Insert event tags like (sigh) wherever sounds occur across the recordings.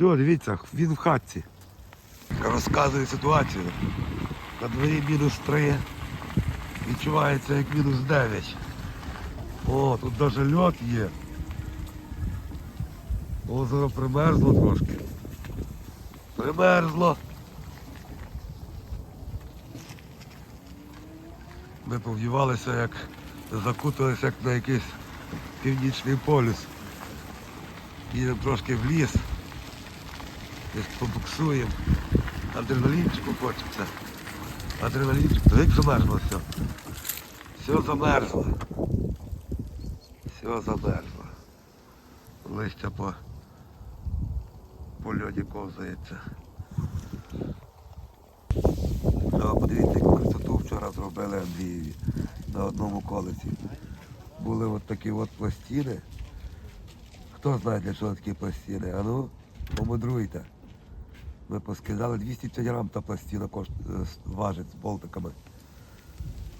Все, дивіться, він в хатці. Розказує ситуацію. На дворі мінус 3. Відчувається як мінус 9. О, тут навіть льот є. Озеро примерзло трошки. Примерзло. Ми повдівалися, як закуталися як на якийсь північний полюс. Їдемо трошки в ліс. Десь побуксуємо. Адреналінчику хочеться. Адреналінчик. Як замерзло все. Все замерзло. Все замерзло. Листя по, по льоді ковзається. А подивіться, яку красоту вчора зробили Андрієві на одному колесі. Були от такі от пластини. Хто знає, для чого такі пластини? А ну, помудруйте. Ми поскидали 250 грам та пластина кошт... е, важить з болтиками.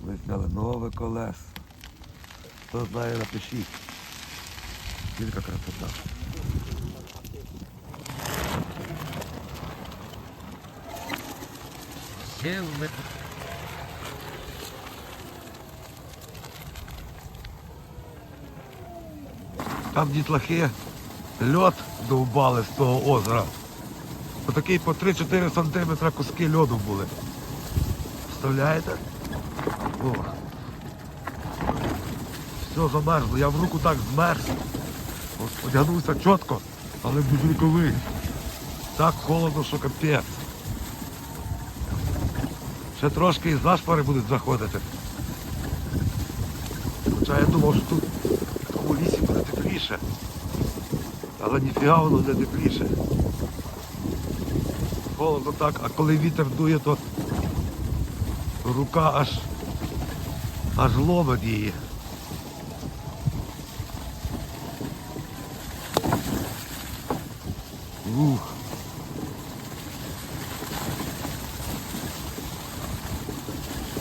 Ми зняли нове колесо. Хто знає, напишіть. Тільки красота. Там дітлахи льот довбали з того озера. Отакий по 3-4 сантиметра куски льоду були. Представляєте? О. Все замерзло. Я в руку так змерз. Одягнувся чітко, але без рукавиць. Так холодно, що капець. Ще трошки і зашпари будуть заходити. Хоча я думав, що тут в тому лісі буде тепліше. Але ніфіга воно не тепліше. Холодно так, а коли вітер дує, то рука аж аж ломить її. Ух.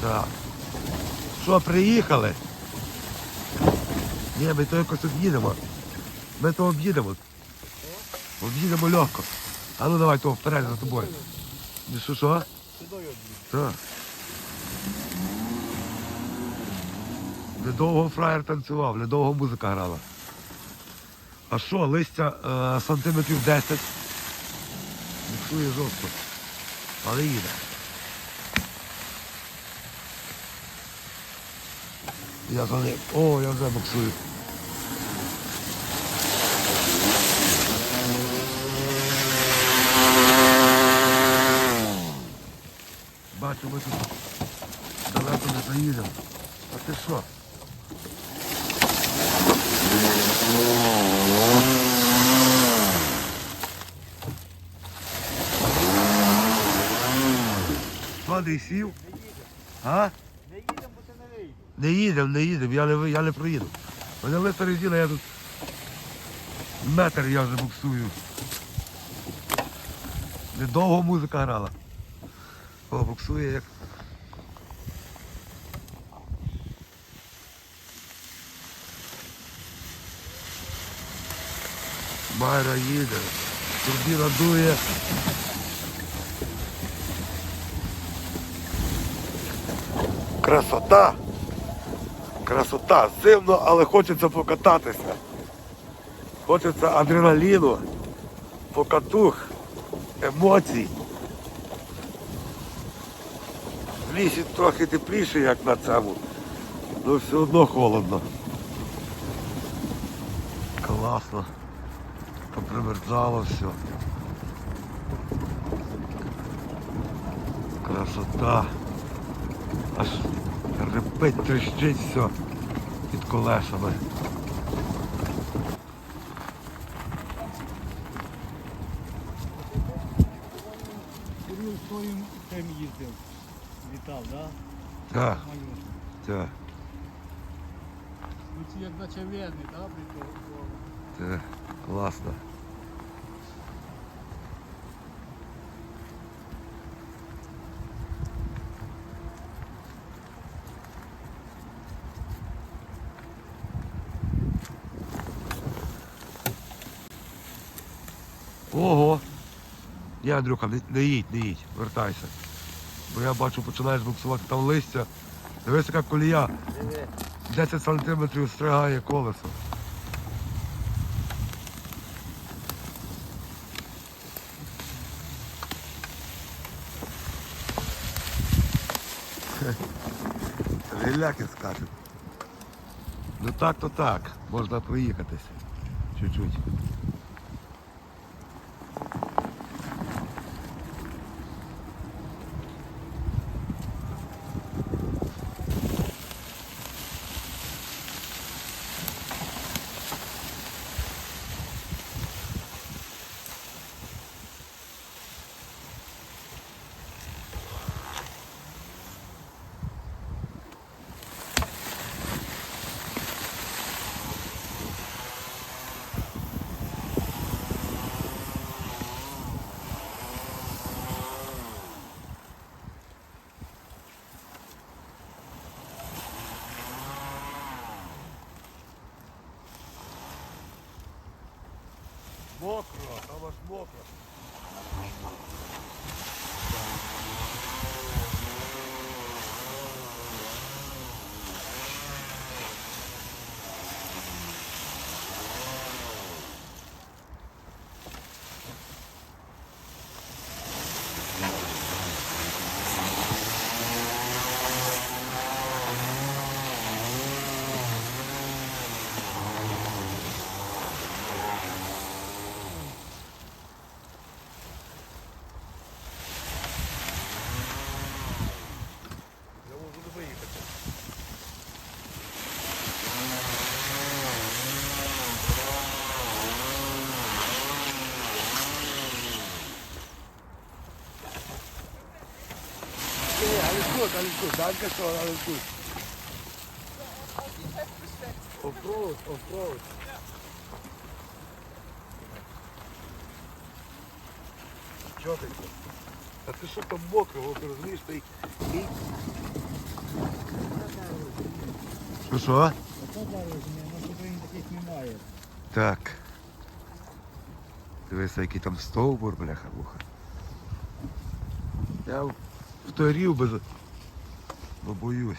Так. Що, приїхали? Ні, ми то якось об'їдемо. Ми то об'їдемо. Об'їдемо легко. А ну давай того вперед за тобою. Що, що? Так. Недовго фраєр танцював, недовго музика грала. А що, листя е, сантиметрів 10. Міксує жорстко. Але їде. Я за ним. О, я вже боксую. Ми тут далеко не заїдемо. А ти що? Падай сів. А? Не їдемо, бо ти не вийде. Не їдемо, не їдемо, я не, я не проїду. Мене листа я тут метр я вже буксую. Недовго музика грала. О, буксує як. Майра їде, турбіна дує. Красота! Красота, зимно, але хочеться покататися. Хочеться адреналіну, покатух, емоцій. Лісі трохи тепліше, як на цьому, але все одно холодно. Класно. Попримерзало все. Красота. Аж репить, трещить все під колесами. Кирил своїм тим їздив. Вітав, да? Так, Майор. так, Ну ці як наче вірний, да, прикол? так, класно. Ого, Ні, Андрюха, не, не їдь, не їдь, вертайся. Бо я бачу, починаєш буксувати там листя. Дивись, яка колія. 10 сантиметрів стригає колесо. Гіляки скажуть. Ну так то так, можна проїхатися. Чуть-чуть. Мокро, там аж мокро. Я можу не виїхати. Nee, alles gut. Danke schon, alles gut. Offroad, offroad. Ти? А ти що там мокрого, ти розумієш, ти... ти- Що що? Оце дорожня, на Україні таких немає. Так. Дивися, який там стовбур, бляха муха. Я в в той рів би, бо боюсь.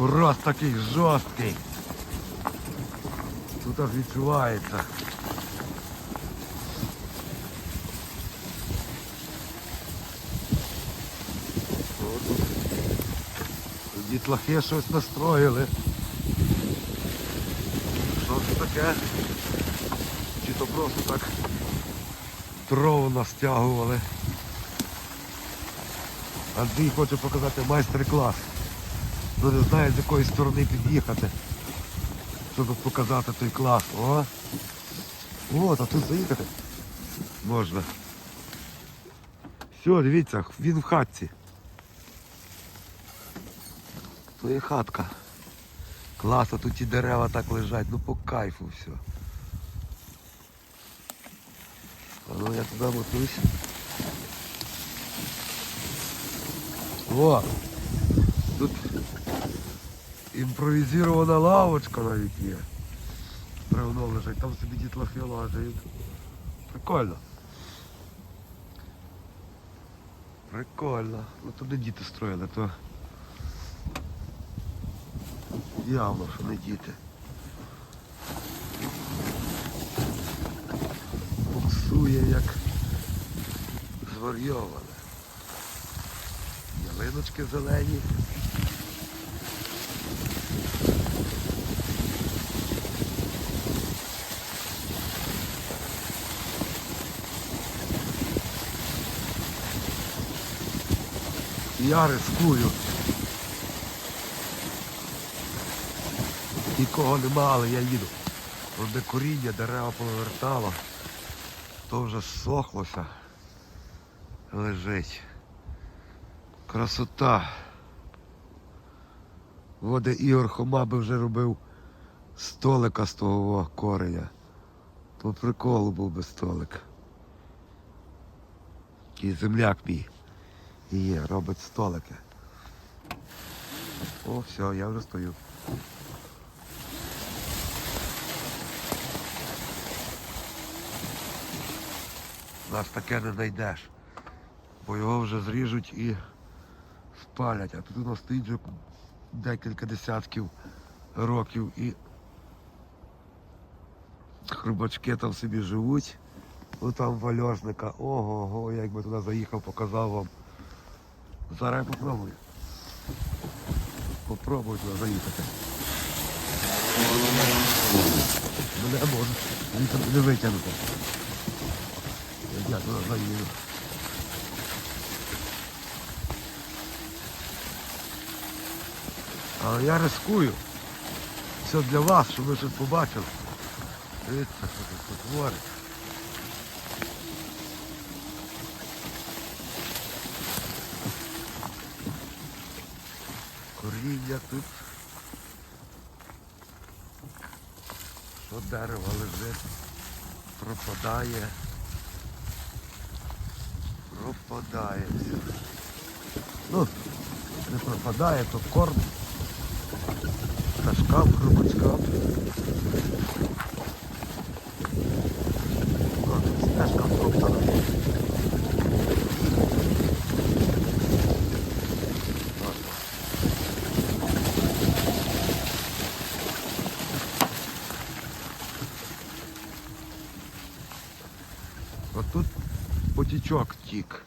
Раз такий жорсткий. Тут аж відчувається. Дітлахи щось настроїли. Це таке? Чи то просто так дров настягували. Андрій хоче показати майстер-клас. Ну не знає з якої сторони під'їхати. Щоб показати той клас. О! От, а тут заїхати можна. Все, дивіться, він в хатці. Є хатка. Класно, тут ті дерева так лежать, ну по кайфу все. А ну я туди мотусь. О! Тут імпровізована лавочка навіть є. Бревно лежить, там собі дітлахи лазають. Прикольно. Прикольно. Ну не діти строїли, то явно, що не діти. Буксує як зварйоване. Ялиночки зелені. Я рискую. Нікого нема, але я їду. Бо коріння, дерева повертало. То вже сохлося. Лежить. Красота. О, де Ігор Хома би вже робив столика з того кореня. То прикол був би столик. І земляк мій. Є, робить столики. О, все, я вже стою. Нас таке не знайдеш. Бо його вже зріжуть і спалять. А тут у нас стоїть вже декілька десятків років і хрубачки там собі живуть. Ну там вальожника. Ого, ого, я якби туди заїхав, показав вам. Зараз я попробую. Попробую туди заїхати. Мене можна звідти не витягнути. Я туди заїду. Але я рискую. Все для вас, щоб ви щось побачили. Дивіться, що тут творить. Коріння тут. Що дерево лежить, пропадає. Пропадає все. Ну, не пропадає, то корм. Пташкам, хробачкам. О, Стежка втоптана. Ладно. Отут потічок тік.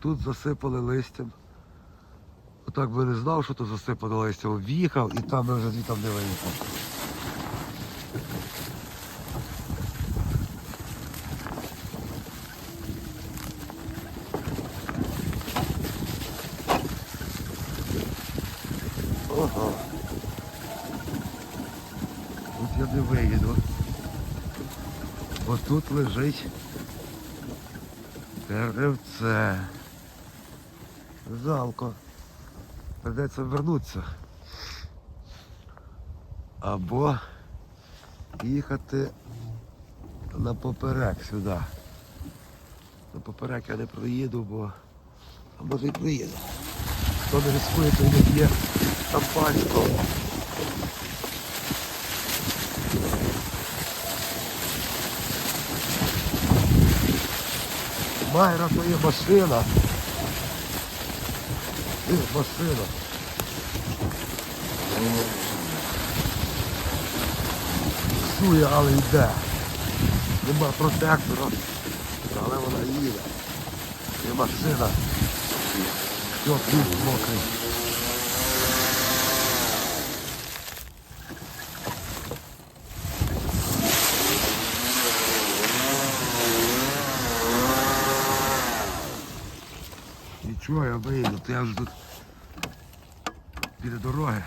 Тут засипали листям. Отак би не знав, що тут засипано листям. В'їхав і там я вже звітом не виїхав. Ого. Тут я не виїду. Бо тут лежить деревце. Жалко. Придеться вернутися. Або їхати на поперек сюди. На поперек я не проїду, бо а може і проїду. Хто не рискує, той не п'є шампанського. Майра, то є машина. Ти машина. Сує, але йде. Нема протектора, але вона їде. І машина. Все, тут мокрий. Нічого, я виїду, я вже тут біля дороги.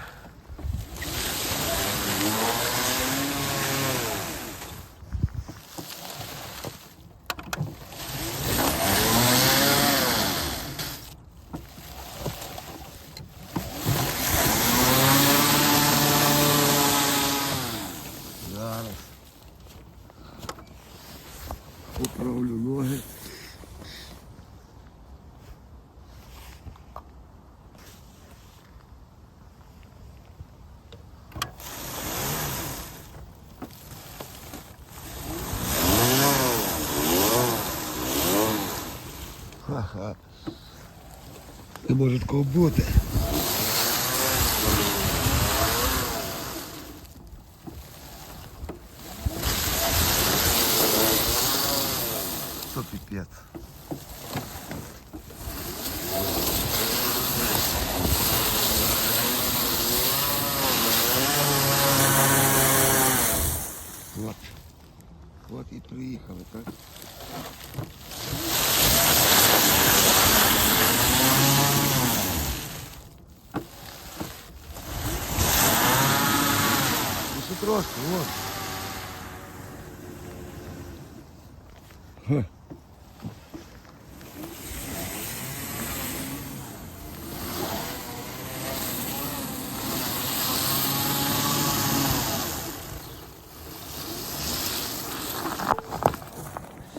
Ха-ха. Не може такого бути.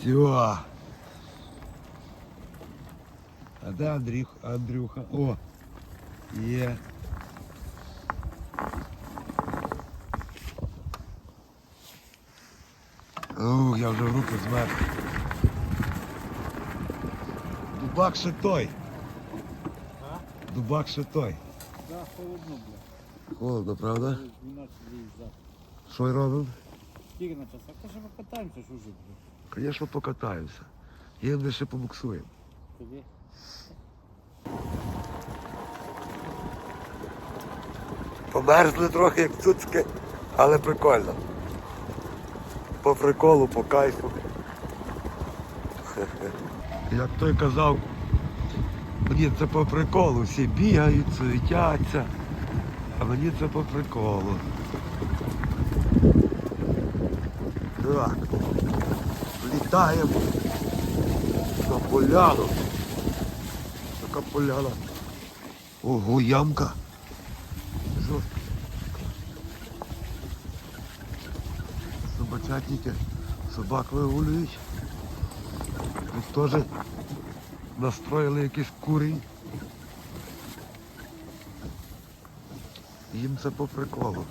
Все. А де Андрюх, Андрюха? О! Є. Ух, я вже в руки змерз. Дубак ще той. Дубак ще той. Да, холодно, бля. Холодно, правда? 12 виїжджати. Що й робимо? Скільки на час? А каже, ми катаємося, що вже, бля. Звісно, покатаємося. Їм ще побуксуємо. Померзли трохи, як цуцьки, але прикольно. По приколу, по кайфу. Як той казав, мені це по приколу, всі бігають, суетяться, а мені це по приколу. Так. Літаємо на поляну. Така поляна. Ого, ямка. Собачатники собак вигулюють. Тут теж настроїли якийсь курінь. Їм це по приколу.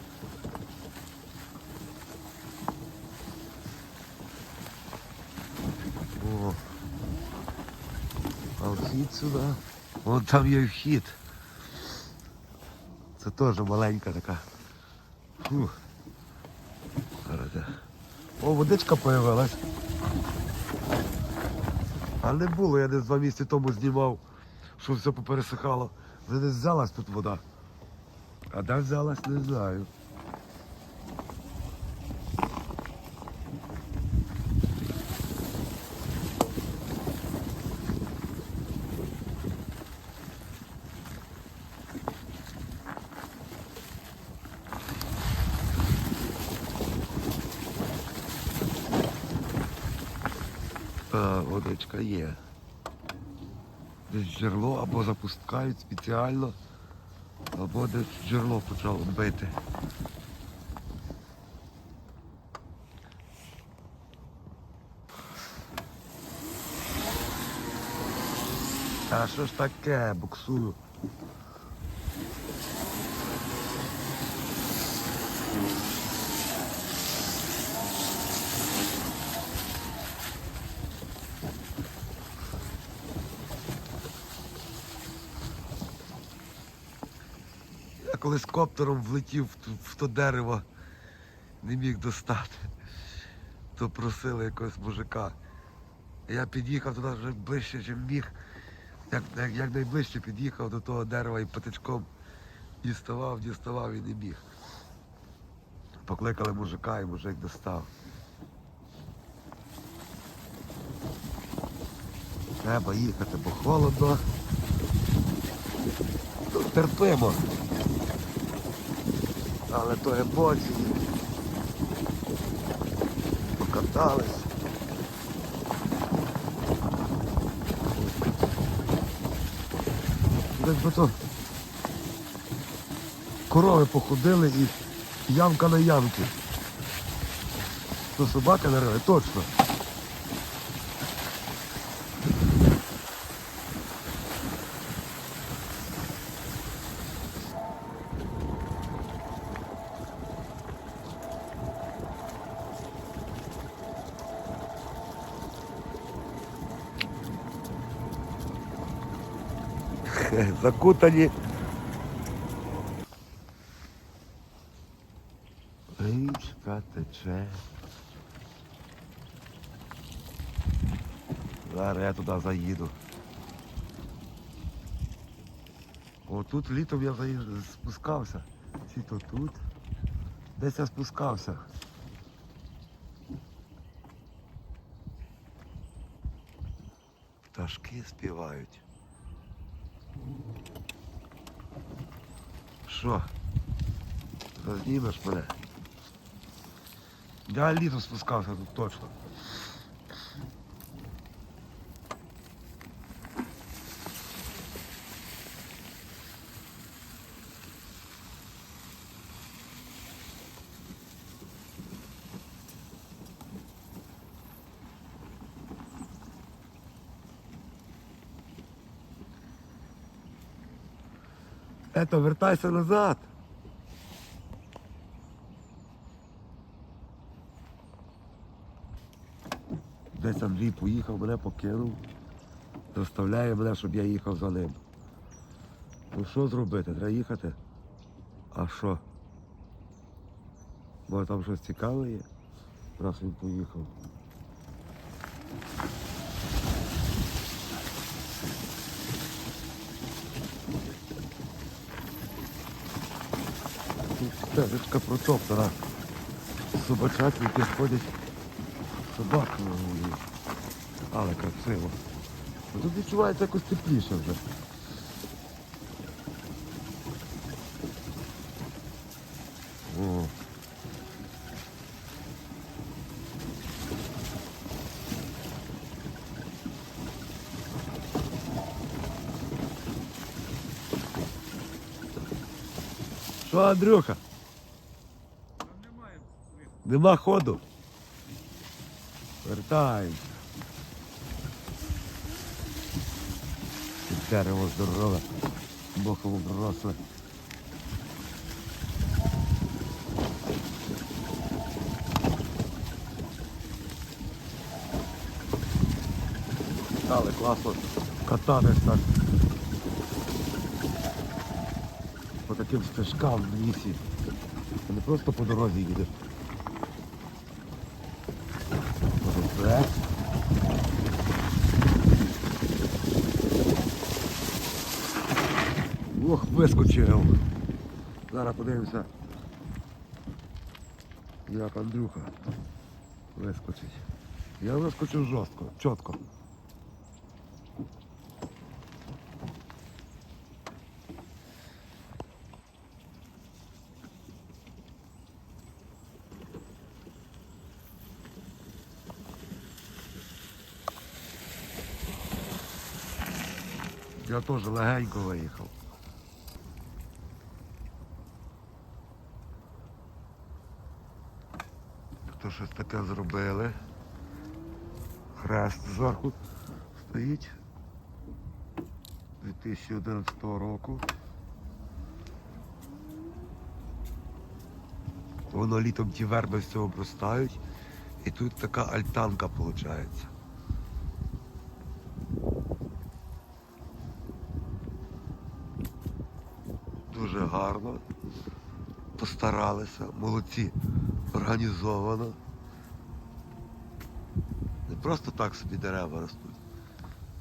Вхід сюди. Вон там є вхід. Це теж маленька така. Фух. О, водичка появилась. А не було, я десь два місяці тому знімав, що все попересихало. Вже десь взялась тут вода. А де взялась, не знаю. Водичка є. Десь джерело або запускають спеціально, або десь джерело почало бити. А що ж таке, буксую? Я колись коптером влетів в то дерево, не міг достати. То просили якогось мужика. Я під'їхав туди вже ближче, ніж міг. Як, як, як найближче під'їхав до того дерева і патичком діставав, діставав і не міг. Покликали мужика і мужик достав. Треба їхати, бо холодно. Терпимо. Але то емоції. Покатались. Десь би то корови походили і ямка на ямки. То собака нарили, точно. (laughs) Закутані. Річка тече. Зараз я туди заїду. О, тут літом я спускався. Ці то тут. Десь я спускався. Пташки співають. Що? Зазнімеш мене? Я літом спускався тут точно. Тето, вертайся назад. Десь Андрій поїхав, мене покинув. Заставляє мене, щоб я їхав за ним. Ну що зробити? Треба їхати. А що? Може там щось цікаве є? Раз він поїхав. Тут стежечка протоптана. Собачатники ходять собаки на вулиці. Але красиво. Ну, Тут відчувається якось тепліше вже. О. Що, Андрюха? Нема ходу. Вертаємося. Дерево здорове, боком обросле. Але класно кататись так. По таким стежкам в лісі. Не просто по дорозі їдеш. Вискочив. Зараз подивимося. Як Андрюха вискочить. Я вискочив жорстко, чітко. Я теж легенько виїхав. То щось таке зробили. Хрест зверху стоїть 2011 року. Воно літом ті верби все обростають. І тут така альтанка виходить. Дуже гарно. Постаралися, молодці, організовано. Просто так собі дерева ростуть.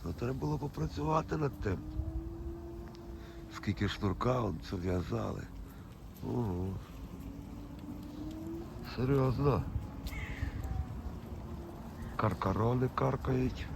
То треба було попрацювати над тим. Скільки шнурка це в'язали. Угу. Серйозно. Каркарони каркають.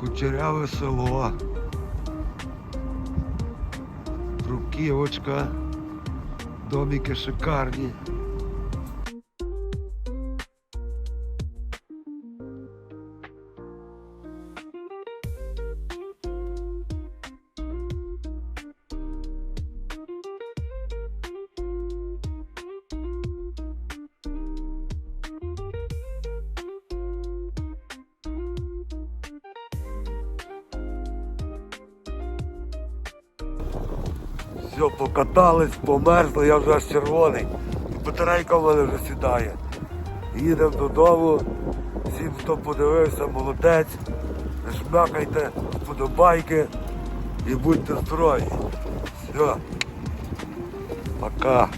Кучеряве село. руківочка, Домики шикарні. Покатались, померзли, я вже червоний. Батарейка в мене вже сідає. Їдемо додому. Всім, хто подивився, молодець. Шмякайте, вподобайки і будьте здорові. Все. Пока.